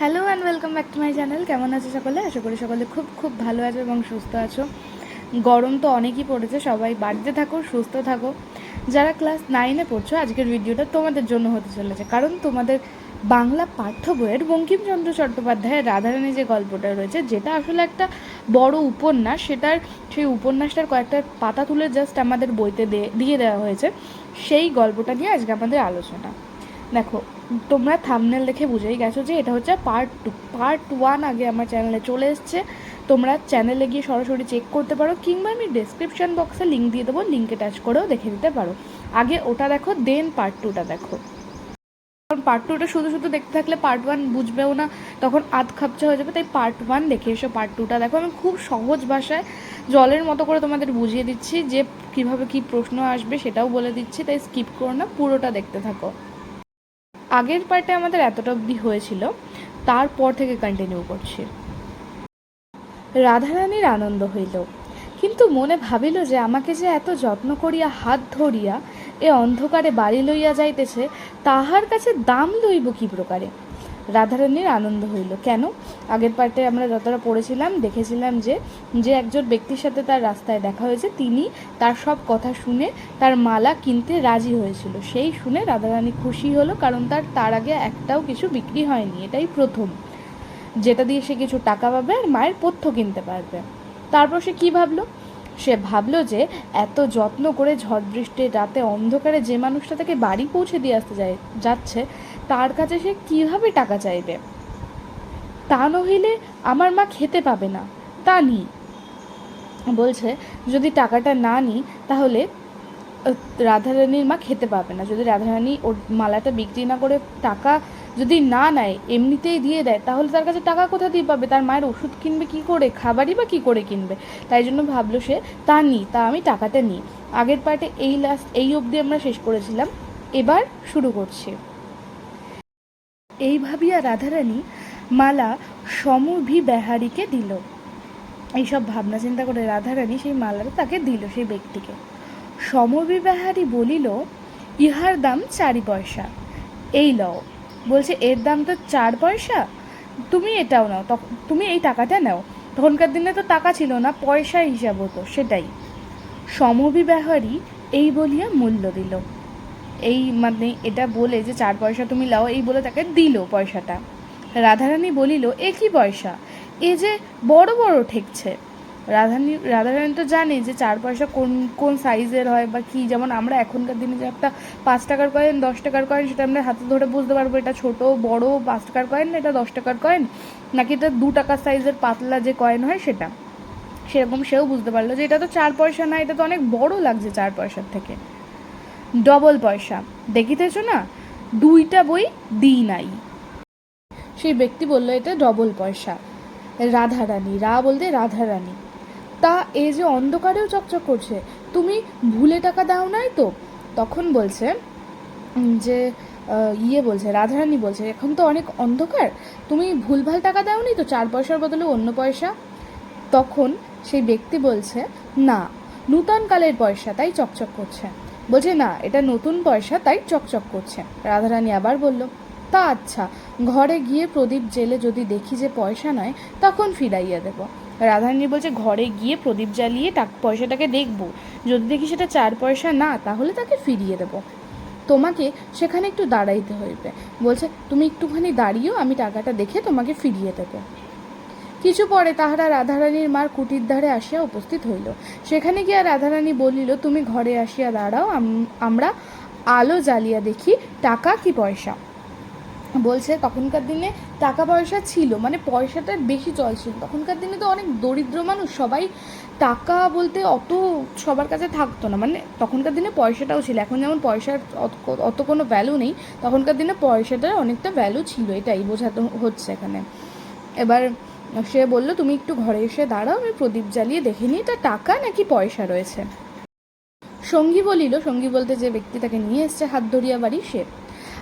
Hello and welcome back to my channel কেমন আছো সকলে? আশা করি সকলে খুব খুব ভালো আছো এবং সুস্থ আছো। গরম তো অনেকই পড়েছে, সবাই বাড়িতে থাকো, সুস্থ থাকো। যারা ক্লাস নাইনে পড়ছো, আজকের ভিডিওটা তোমাদের জন্য হতে চলেছে। কারণ তোমাদের বাংলা পাঠ্য বইয়ের বঙ্কিমচন্দ্র চট্টোপাধ্যায়ের রাধারানী যে গল্পটা রয়েছে, যেটা আসলে একটা বড় উপন্যাস, সেটার সেই উপন্যাসটার কয়েকটা পাতা তুলে জাস্ট আমাদের বইতে দিয়ে দেওয়া হয়েছে। সেই গল্পটা নিয়ে আজকে আমাদের আলোচনা। দেখো, তোমরা থামনেল দেখে বুঝেই গেছো যে এটা হচ্ছে পার্ট টু পার্ট ওয়ান আগে আমার চ্যানেলে চলে এসছে। তোমরা চ্যানেলে গিয়ে সরাসরি চেক করতে পারো, কিংবা আমি ডেসক্রিপশন বক্সে লিঙ্ক দিয়ে দেবো লিঙ্কে টাচ করেও দেখে নিতে পারো। আগে ওটা দেখো দেন পার্ট টুটা দেখো। কারণ পার্ট টুটা শুধু শুধু দেখতে থাকলে পার্ট ওয়ান বুঝবেও না, তখন আধ খাপচা হয়ে যাবে, তাই পার্ট ওয়ান দেখে এসো। পার্ট টুটা দেখো, আমি খুব সহজ ভাষায় জলের মতো করে তোমাদের বুঝিয়ে দিচ্ছি যে কীভাবে কি প্রশ্ন আসবে সেটাও বলে দিচ্ছি, তাই স্কিপ করো না, পুরোটা দেখতে থাকো। আগের পার্টে আমাদের এতটা অবধি হয়েছিল, তারপর থেকে কন্টিনিউ করছি। রাধারানীর আনন্দ হইল, কিন্তু মনে ভাবিল যে আমাকে যে এত যত্ন করিয়া হাত ধরিয়া এ অন্ধকারে বাড়ি লইয়া যাইতেছে, তাহার কাছে দাম লইব কি প্রকারে? রাধারানীর আনন্দ হইল। কেন? আগের পার্টে আমরা যতটা পড়েছিলাম, দেখেছিলাম যে যে একজন ব্যক্তির সাথে তার রাস্তায় দেখা হয়েছে, তিনি তার সব কথা শুনে তার মালা কিনতে রাজি হয়েছিল। সেই শুনে রাধারানী খুশি হলো, কারণ তার তার আগে একটাও কিছু বিক্রি হয়নি। এটাই প্রথম। যেটা দিয়ে সে কিছু টাকা পাবে আর মায়ের পথ্য কিনতে পারবে। তারপর সে কি ভাবলো? সে ভাবলো যে, এত যত্ন করে ঝড় বৃষ্টির রাতে অন্ধকারে যে মানুষটা তাকে বাড়ি পৌঁছে দিয়ে আসতে যায়, যাচ্ছে তার কাছে সে কীভাবে টাকা চাইবে? তা নহিলে আমার মা খেতে পাবে না, তা নি বলছে, যদি টাকাটা না নিই, তাহলে রাধারানীর মা খেতে পাবে না। যদি রাধারানী ওর মালাটা বিক্রি না করে টাকা যদি না নেয়, এমনিতেই দিয়ে দেয়, তাহলে তার কাছে টাকা কোথা দিয়ে পাবে? তার মায়ের ওষুধ কিনবে কি করে? খাবারই বা কি করে কিনবে? তাই জন্য ভাবলো সে, তা নিই, তা আমি টাকাটা নিই। আগের পার্টে এই লাস্ট এই অবধি আমরা শেষ করেছিলাম। এবার শুরু করছি। এই ভাবিয়া রাধারানী মালা সমভি বেহারিকে দিল। এইসব ভাবনা চিন্তা করে রাধারানী সেই মালাটা তাকে দিল, সেই ব্যক্তিকে। সমবিবাহারী বলিল, ইহার দাম চারি পয়সা। এই লও। বলছে, এর দাম তো চার পয়সা? তুমি এটাও নাও। তুমি এই টাকাটা নাও। তখনকার দিনে তো টাকা ছিল না পয়সা হিসাব হতো সেটাই। সমবিবাহারী এই বলিয়া মূল্য দিল। এই মানে এটা বলে যে চার পয়সা তুমি লাও, এই বলে তাকে দিল পয়সাটা। রাধারানী বলিল, এ কি পয়সা? এ যে বড় বড় ঠেকছে। রাধারানী রাধারানী তো জানে যে চার পয়সা কোন কোন সাইজের হয় বা কি। যেমন আমরা এখনকার দিনে যে একটা পাঁচ টাকার কয়েন দশ টাকার কয়েন সেটা আমরা হাতে ধরে বুঝতে পারব, এটা ছোট, বড়, পাঁচ টাকার কয়েন না এটা দশ টাকার কয়েন নাকি এটা দু টাকার সাইজের পাতলা যে কয়েন হয় সেটা? সেরকম সেও বুঝতে পারল যে এটা তো চার পয়সা না, এটা তো অনেক বড় লাগছে চার পয়সার থেকে। ডবল পয়সা। দেখিতেছো না? দুইটা বই দিই নাই। সেই ব্যক্তি বলল, এটা ডবল পয়সা। রাধারানী রা বলতে রাধারানী তা এ যে অন্ধকারেও চকচক করছে, তুমি ভুলে টাকা দাও নাই তো? তখন বলছে, যে ইয়ে বলছে রাধারানী বলছে, এখন তো অনেক অন্ধকার। তুমি ভুলভাল টাকা দাওনি তো, চার পয়সার বদলে অন্য পয়সা? তখন সেই ব্যক্তি বলছে, না, নূতন কালের পয়সা, তাই চকচক করছে। বলছে, না, এটা নতুন পয়সা, তাই চকচক করছে। রাধারানী আবার বলল, তা আচ্ছা ঘরে গিয়ে প্রদীপ জেলে যদি দেখি যে পয়সা নয় তখন ফিরাইয়া দেব। রাধারানী বলছে, ঘরে গিয়ে প্রদীপ জ্বালিয়ে টাক, পয়সাটাকে দেখব। যদি দেখি সেটা চার পয়সা না, তাহলে তাকে ফিরিয়ে দেব। তোমাকে সেখানে একটু দাঁড়াইতে হইবে। বলছে, তুমি একটুখানি দাঁড়িয়েও আমি টাকাটা দেখে তোমাকে ফিরিয়ে দেবো। কিছু পরে তাহারা রাধারানীর মার কুটির ধারে আসিয়া উপস্থিত হইল। সেখানে গিয়া রাধারানী বলিল, তুমি ঘরে আসিয়া দাঁড়াও আমরা আলো জ্বালিয়া দেখি, টাকা কি পয়সা? বলছে, তখনকার দিনে টাকা পয়সা ছিল মানে পয়সাটার বেশি চল ছিল তখনকার দিনে তো অনেক দরিদ্র মানুষ, সবাই টাকা বলতে অত সবার কাছে থাকতো না। মানে তখনকার দিনে পয়সাটাও ছিল। এখন যেমন পয়সার অত কোনো ভ্যালু নেই, তখনকার দিনে পয়সাটার অনেকটা ভ্যালু ছিল। এটাই বোঝাতে হচ্ছে এখানে। এবার সে বলল, তুমি একটু ঘরে এসে দাঁড়াও, আমি প্রদীপ জ্বালিয়ে দেখে নিই, এটা টাকা নাকি পয়সা রয়েছে? সঙ্গী বলিল, সঙ্গী বলতে যে ব্যক্তি তাকে নিয়ে এসছে হাত ধরিয়া বাড়ি, সে।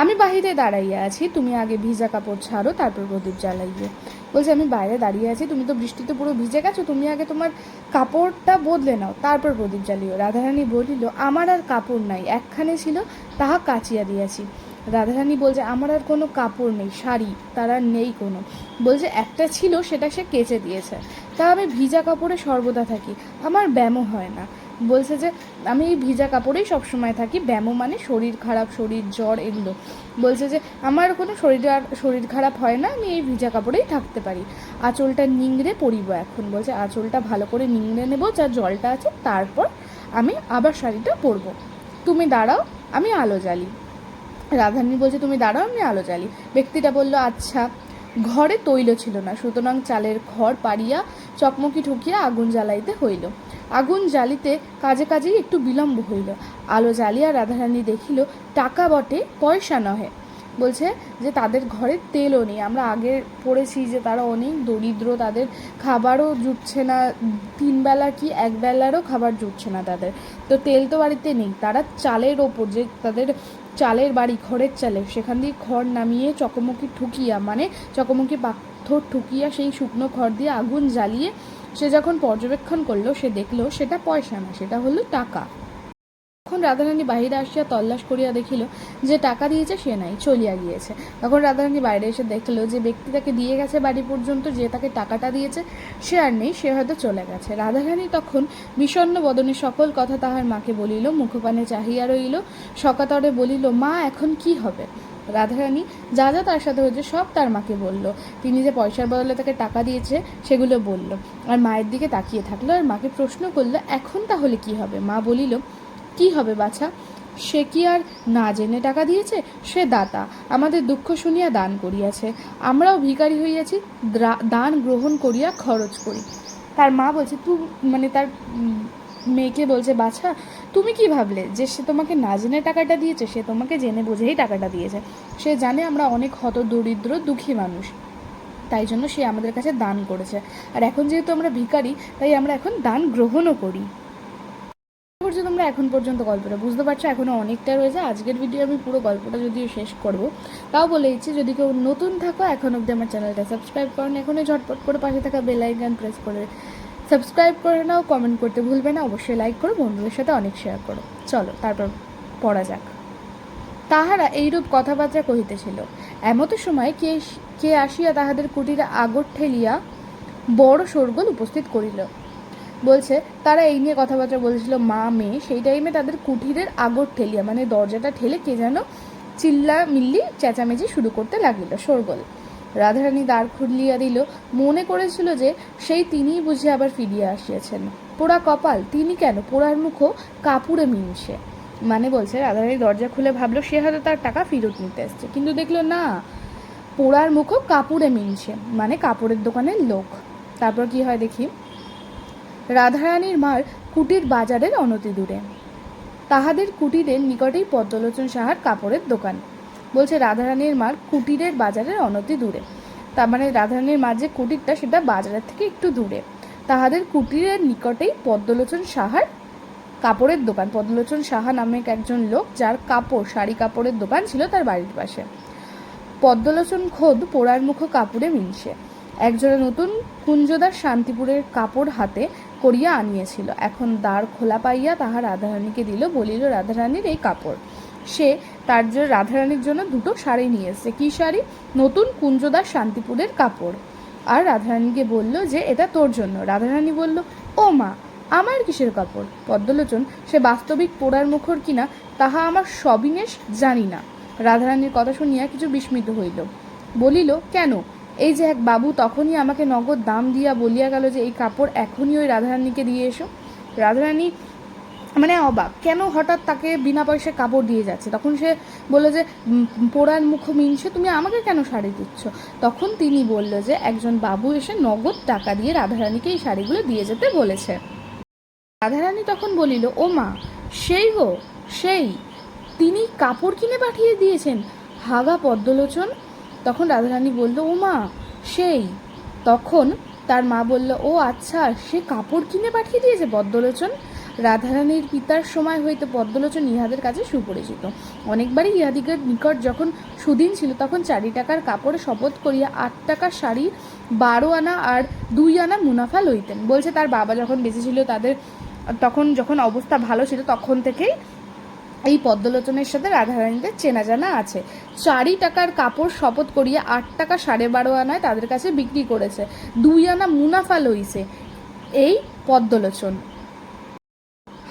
আমি বাহিরে দাঁড়াইয়া আছি, তুমি আগে ভিজা কাপড় ছাড়ো, তারপর প্রদীপ জ্বালাইয়ে বলছে, আমি বাইরে দাঁড়িয়ে আছি, তুমি তো বৃষ্টিতে পুরো ভিজে গেছো, তুমি আগে তোমার কাপড়টা বদলে নাও, তারপর প্রদীপ জ্বালিও। রাধারানী বলিল, আমার আর কাপড় নাই, একখানে ছিল, তাহা কাচিয়া দিয়াছি। রাধারানী বলছে, আমার আর কোনো কাপড় নেই, শাড়ি, তার আর নেই কোনো। বলছে, একটা ছিল, সেটা সে কেচে দিয়েছে। তা আমি ভিজা কাপড়ে সর্বদা থাকি, আমার ব্যায়ামও হয় না। বলছে যে, আমি এই ভিজা কাপড়েই সবসময় থাকি, ব্যায়ামও মানে শরীর খারাপ, শরীর জ্বর এগুলো। বলছে যে, আমার কোনো শরীর আর শরীর খারাপ হয় না, আমি এই ভিজা কাপড়েই থাকতে পারি। আঁচলটা নিংড়ে পরিব এখন। বলছে, আঁচলটা ভালো করে নিংড়ে নেব, যা জলটা আছে, তারপর আমি আবার শাড়িটা পরবো। তুমি দাঁড়াও, আমি আলো জ্বালি। রাধারানী বলছে, তুমি দাঁড়াও, আমি আলো জ্বালি। ব্যক্তিটা বলল আচ্ছা ঘরে তৈল ছিল না, সুতরাং চালের ঘর পাড়িয়া চকমকি ঠুকিয়া আগুন জ্বালাইতে হইল। আগুন জ্বালিতে কাজে কাজেই একটু বিলম্ব হইল। আলো জ্বালিয়া রাধারানী দেখিল, টাকা বটে, পয়সা নহে। বলছে যে, তাদের ঘরে তেলও নেই। আমরা আগে পড়েছি যে, তারা অনেক দরিদ্র, তাদের খাবারও জুটছে না। তিন বেলা কি এক বেলারও খাবার জুটছে না তাদের। তো তেল তো বাড়িতে নেই। তারা চালের ওপর যে, তাদের চালের বাড়ি খড়ের চালে। সেখান দিয়ে খড় নামিয়ে চকমকি ঠুকিয়া মানে চকমকি পাথর ঠুকিয়া সেই শুকনো খড় দিয়ে আগুন জ্বালিয়ে সে যখন পর্যবেক্ষণ করল, সে দেখল সেটা পয়সা না, সেটা হলো টাকা। তখন রাধারানী বাহিরে আসিয়া তল্লাশ করিয়া দেখিল যে টাকা দিয়েছে সে নাই, চলিয়া গিয়েছে। তখন রাধারানী বাইরে এসে দেখল যে ব্যক্তি তাকে দিয়ে গেছে বাড়ি পর্যন্ত, যে তাকে টাকাটা দিয়েছে, সে আর নেই, সে হয়তো চলে গেছে। রাধারানী তখন বিষণ্ণ বদনে সকল কথা তাহার মাকে বলিল, মুখপানে চাহিয়া রইল সকাতরে বলিল, মা, এখন কি হবে? রাধারানী যা যা তার সাথে হয়েছে সব তার মাকে বলল। তিনি যে পয়সার বদলে তাকে টাকা দিয়েছে, সেগুলো বলল। আর মায়ের দিকে তাকিয়ে থাকল আর মাকে প্রশ্ন করল, এখন তাহলে কি হবে? মা বলিল, কি হবে বাছা? সে কি আর না জেনে টাকা দিয়েছে? সে দাতা। আমাদের দুঃখ শুনিয়া দান করিয়াছে। আমরাও ভিখারি হইয়াছি দান গ্রহণ করিয়া খরচ করি। তার মা বলছে, তু মানে তার মেয়েকে বলছে, বাছা, তুমি কি ভাবলে যে সে তোমাকে না জেনে টাকাটা দিয়েছে? সে তোমাকে জেনে বুঝেই টাকাটা দিয়েছে। সে জানে আমরা অনেক হত দরিদ্র দুঃখী মানুষ। তাই জন্য সে আমাদের কাছে দান করেছে। আর এখন যেহেতু আমরা ভিখারি, তাই আমরা এখন দান গ্রহণও করি। পর্যন্ত তোমরা এখন পর্যন্ত গল্পটা, বুঝতে পারছ এখনও অনেকটা রয়েছে, আজকের ভিডিও আমি পুরো গল্পটা যদিও শেষ করব, তাও বলে দিচ্ছি, যদি কেউ নতুন থাকো, এখন অবধি আমার চ্যানেলটা সাবস্ক্রাইব করো, না, এখনই ঝটপট করে পাশে থাকা বেল আইকন প্রেস করে সাবস্ক্রাইব করে নাও কমেন্ট করতে ভুলবে না, অবশ্যই লাইক করো, বন্ধুদের সাথে অনেক শেয়ার করো। চলো, তারপর পড়া যাক। তাহারা এইরূপ কথাবার্তা কহিতেছিল। এমতো সময় কে কে আসিয়া তাহাদের কুটিরে আগর ঠেলিয়া বড় শোরগোল উপস্থিত করিল। বলছে, তারা এই নিয়ে কথাবার্তা বলছিল, মা, মেয়ে, সেই টাইমে তাদের কুটিরের আগর ঠেলিয়া মানে দরজাটা ঠেলে কে যেন চিল্লা মিল্লি চেঁচামেচি শুরু করতে লাগিল শোরগোল। রাধারানী দ্বার খুলিয়া দিল, মনে করেছিল যে সেই তিনিই বুঝি আবার ফিরিয়া আসিয়াছেন। পোড়া কপাল, তিনি কেন? পোড়ার মুখও কাপুরে মিনসে। মানে বলছে, রাধারানী দরজা খুলে ভাবলো, সে হয়তো তার টাকা ফেরত নিতে এসছে। কিন্তু দেখল, না, পোড়ার মুখও কাপুরে মিনছে মানে কাপড়ের দোকানের লোক। তারপর কি হয় দেখি রাধারানীর মার কুটির বাজারের অনতি দূরে। তাহাদের কুটিরের নিকটেই পদ্মলোচন সাহার কাপড়ের দোকান। বলছে রাধারানীর মার কুটিরের বাজারের অনতি দূরে। তার মানে রাধারানীর মার যে কুটিরটা, সেটা বাজারের থেকে একটু দূরে। তাহাদের কুটিরের নিকটেই পদ্মলোচন সাহার কাপড়ের দোকান। পদ্মলোচন সাহা নামে একজন লোক, যার কাপড়, শাড়ি কাপড়ের দোকান ছিল তার বাড়ির পাশে। পদ্মলোচন খোদ পোড়ার মুখ কাপড়ে মিলছে। একজোড়া নতুন কুঞ্জদার শান্তিপুরের কাপড় হাতে করিয়া আনিয়েছিল। এখন দ্বার খোলা পাইয়া তাহা রাধারানীকে দিল, বলিল, রাধারানীর এই কাপড়। সে তার জন্য রাধারানীর জন্য দুটো শাড়ি নিয়ে কী শাড়ি? নতুন কুঞ্জদার শান্তিপুরের কাপড়। আর রাধারানীকে বলল যে, এটা তোর জন্য। রাধারানী বলল, ও মা, আমার কিসের কাপড়? পদ্মলোচন, সে বাস্তবিক পোড়ার মুখর কিনা তাহা আমার সবিনেশ জানি না। রাধারানীর কথা শুনিয়া কিছু বিস্মিত হইল। বলিল, কেন? এই যে এক বাবু তখনই আমাকে নগদ দাম দিয়া বলিয়া গেল যে এই কাপড় এখনই ওই রাধারানীকে দিয়ে এসো। রাধারানী মানে অবাক, কেন হঠাৎ তাকে বিনা পয়সায় কাপড় দিয়ে যাচ্ছে? তখন সে বলল যে পোড়ার মুখ মিনছে, তুমি আমাকে কেন শাড়ি দিচ্ছ? তখন তিনি বলল যে, একজন বাবু এসে নগদ টাকা দিয়ে রাধারানীকে এই শাড়িগুলো দিয়ে যেতে বলেছে। রাধারানী তখন বলিল, ও মা, সেই গো, সেই, তিনি কাপড় কিনে পাঠিয়ে দিয়েছেন। হাগা পদ্মলোচন তখন রাধারানী বলল, ও মা, সেই। তখন তার মা বলল, ও আচ্ছা সে কাপড় কিনে পাঠিয়ে দিয়েছে পদ্মলোচন? রাধারানীর পিতার সময় হইতে পদ্মলোচন ইহাদের কাছে সুপরিচিত। অনেকবারই ইহাদিগের নিকট যখন সুদিন ছিল, তখন চারি টাকার কাপড়ে শপথ করিয়া আট টাকার শাড়ি, বারো আনা আর দুই আনা মুনাফা লইতেন। বলছে, তার বাবা যখন বেঁচে ছিল, তাদের তখন যখন অবস্থা ভালো ছিল, তখন থেকেই এই পদ্মলোচনের সাথে রাধারানীদের চেনা জানা আছে। চারি টাকার কাপড় শপথ করিয়ে আট টাকা সাড়ে বারো আনায় তাদের কাছে বিক্রি করেছে। দুই আনা মুনাফা লইছে এই পদ্মলোচন।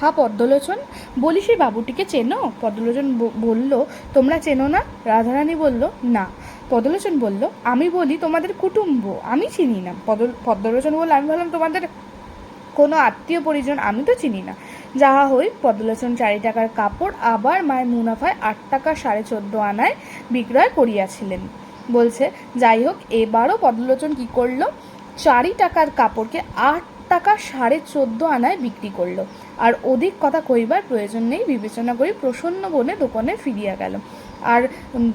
হা, পদ্মলোচন? বলি সেই বাবুটিকে চেনো? পদ্মলোচন বলল, তোমরা চেনো না? রাধারানী বলল, না। পদ্মলোচন বলল, আমি বলি তোমাদের কুটুম্ব, আমি চিনি না। পদ পদ্মলোচন বলল, আমি বললাম তোমাদের কোনো আত্মীয় পরিজন আমি তো চিনি না। যাহা হই পদ্মলোচন চারি টাকার কাপড় আবার মায়ের মুনাফায় আট টাকা সাড়ে চোদ্দ আনায় বিক্রয় করিয়াছিলেন। বলছে, যাই হোক, এবারও পদ্মলোচন কি করল? চারি টাকার কাপড়কে আট টাকা সাড়ে চোদ্দ আনায় বিক্রি করল। আর অধিক কথা কইবার প্রয়োজন নেই। বিবেচনা করি প্রসন্ন বনে দোকানে ফিরিয়া গেল। আর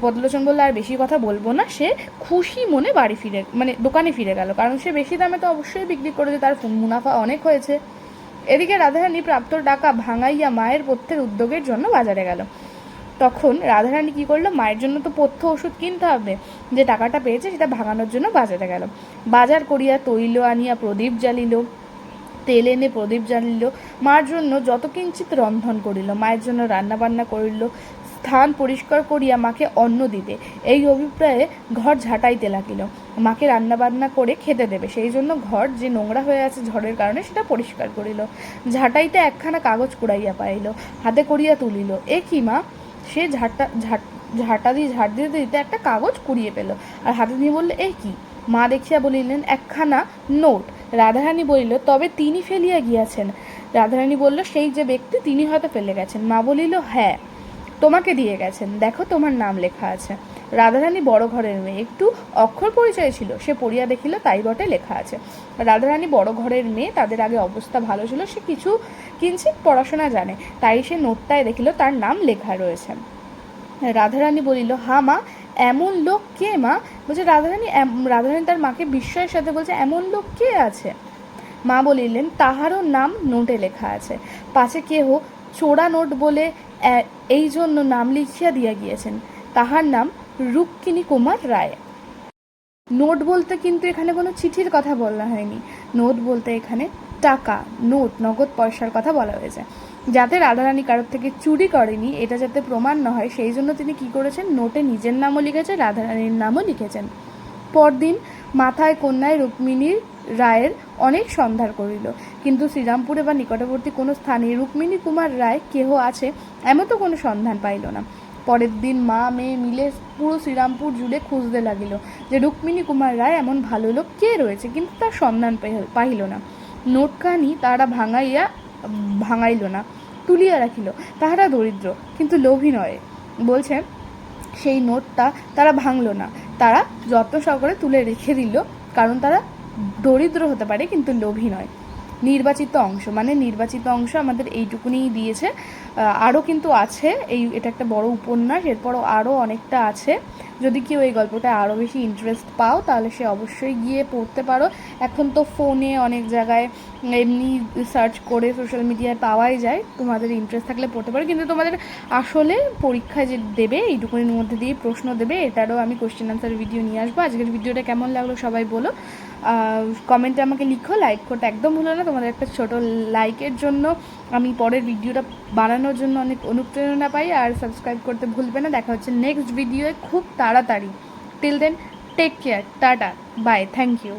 পদ্মলোচন বলল আর বেশি কথা বলব না। সে খুশি মনে বাড়ি ফিরে মানে দোকানে ফিরে গেল। কারণ সে বেশি দামে তো অবশ্যই বিক্রি করেছে তার মুনাফা অনেক হয়েছে। এদিকে রাধারানী প্রাপ্ত টাকা ভাঙাইয়া মায়ের পথ্যের উদ্যোগের জন্য বাজারে গেল। তখন রাধারানী কি করল? মায়ের জন্য তো পথ্য ওষুধ কিনতে হবে। যে টাকাটা পেয়েছে সেটা ভাঙানোর জন্য বাজারে গেল। বাজার করিয়া তৈল আনিয়া প্রদীপ জ্বালিল, তেল এনে প্রদীপ জ্বালিল। মার জন্য যত কিঞ্চিত রন্ধন করিল, মায়ের জন্য রান্না বান্না করিল স্থান পরিষ্কার করিয়া মাকে অন্ন দিবে এই অভিপ্রায়ে ঘর ঝাঁটাইতে লাগিল। মাকে রান্না বান্না করে খেতে দেবে। সেই জন্য ঘর যে নোংরা হয়ে আছে ঝড়ের কারণে সেটা পরিষ্কার করিল। ঝাঁটাইতে একখানা কাগজ কুড়াইয়া পাইল, হাতে করিয়া তুলিল। এ কি মা? সে ঝাঁটা, ঝাঁট, ঝাঁটা দিয়ে, ঝাঁট দিতে দিতে একটা কাগজ কুড়িয়ে পেল। আর হাতে নিয়ে বললে এই কি? মা দেখিয়া বলিলেন, একখানা নোট। রাধারানী বলিল, তবে তিনি ফেলিয়া গিয়াছেন। রাধারানী বলল, সেই যে ব্যক্তি তিনি হয়তো ফেলে গেছেন। মা বলিল হ্যাঁ। তোমাকে দিয়ে গেছেন। দেখো তোমার নাম লেখা আছে। রাধারানী বড় ঘরের মেয়ে। একটু অক্ষর পরিচয় ছিল। সে পড়িয়া দেখিল তাই বটে লেখা আছে। রাধারানী বড় ঘরের মেয়ে। তাদের আগে অবস্থা ভালো ছিল। সে কিছু কিঞ্চিত পড়াশোনা জানে। তাই সে নোটটায় দেখিল তার নাম লেখা রয়েছে। রাধারানী বলিল, হা মা, এমন লোক কে মা? বলছে, রাধারানী রাধারানী তার মাকে বিস্ময়ের সাথে বলছে, এমন লোক কে আছে মা বলিলেন, তাহারও নাম নোটে লেখা আছে। পাছে কেহ চোরা নোট বলে এই জন্য নাম লিখিয়া দিয়া গিয়েছেন। তাহার নাম রুক্মিণী কুমার রায়। নোট বলতে কিন্তু এখানে কোনো চিঠির কথা বলা হয়নি। নোট বলতে এখানে টাকা, নোট, নগদ পয়সার কথা বলা হয়েছে। যাতে রাধারানী কারোর থেকে চুরি করেনি, এটা যাতে প্রমাণ না হয়, সেই জন্য তিনি কি করেছেন? নোটে নিজের নামও লিখেছেন রাধারানীর নামও লিখেছেন। পরদিন মাথায় কন্যায় রুক্মিণীর রায়ের অনেক সন্ধান করিল। কিন্তু শ্রীরামপুরে বা নিকটবর্তী কোনো স্থানে রুক্মিণী কুমার রায় কেহ আছে, এমন তো কোনো সন্ধান পাইল না। পরের দিন মা মেয়ে মিলে পুরো শ্রীরামপুর জুড়ে খুঁজতে লাগিল যে রুক্মিণী কুমার রায় এমন ভালো লোক কে রয়েছে, কিন্তু তার সন্ধান পাইল- না। নোটখানি তারা ভাঙাইয়া, ভাঙাইল না, তুলিয়া রাখিল। তাহারা দরিদ্র, কিন্তু লোভী নয়। বলছে, সেই নোটটা তারা ভাঙল না। তারা যত্ন সহকারে তুলে রেখে দিল, কারণ তারা দরিদ্র হতে পারে কিন্তু লোভী নয়। নির্বাচিত অংশ মানে নির্বাচিত অংশ আমাদের এইটুকুনিই দিয়েছে। আরও কিন্তু আছে, এই এটা একটা বড় উপন্যাস, এরপরও আরও অনেকটা আছে। যদি কেউ এই গল্পটা আরও বেশি ইন্টারেস্ট পাও, তাহলে সে অবশ্যই গিয়ে পড়তে পারো। এখন তো ফোনে অনেক জায়গায় এমনি সার্চ করে সোশ্যাল মিডিয়ায় পাওয়াই যায়। তোমাদের ইন্টারেস্ট থাকলে পড়তে পারো। কিন্তু তোমাদের আসলে পরীক্ষায় যে দেবে, এইটুকুনির মধ্যে দিয়ে প্রশ্ন দেবে, এটারও আমি কোশ্চেন আনসার ভিডিও নিয়ে আসব। আজকের ভিডিওটা কেমন লাগল সবাই বলো। কমেন্টে আমাকে লিখো। লাইক করতে একদম ভুলো না। তোমাদের একটা ছোটো লাইকের জন্য আমি পরের ভিডিওটা বানানোর জন্য অনেক অনুপ্রেরণা পাই আর সাবস্ক্রাইব করতে ভুলবে না। দেখা হচ্ছে নেক্সট ভিডিওয়ে খুব তাড়াতাড়ি। Till then take care tata bye thank you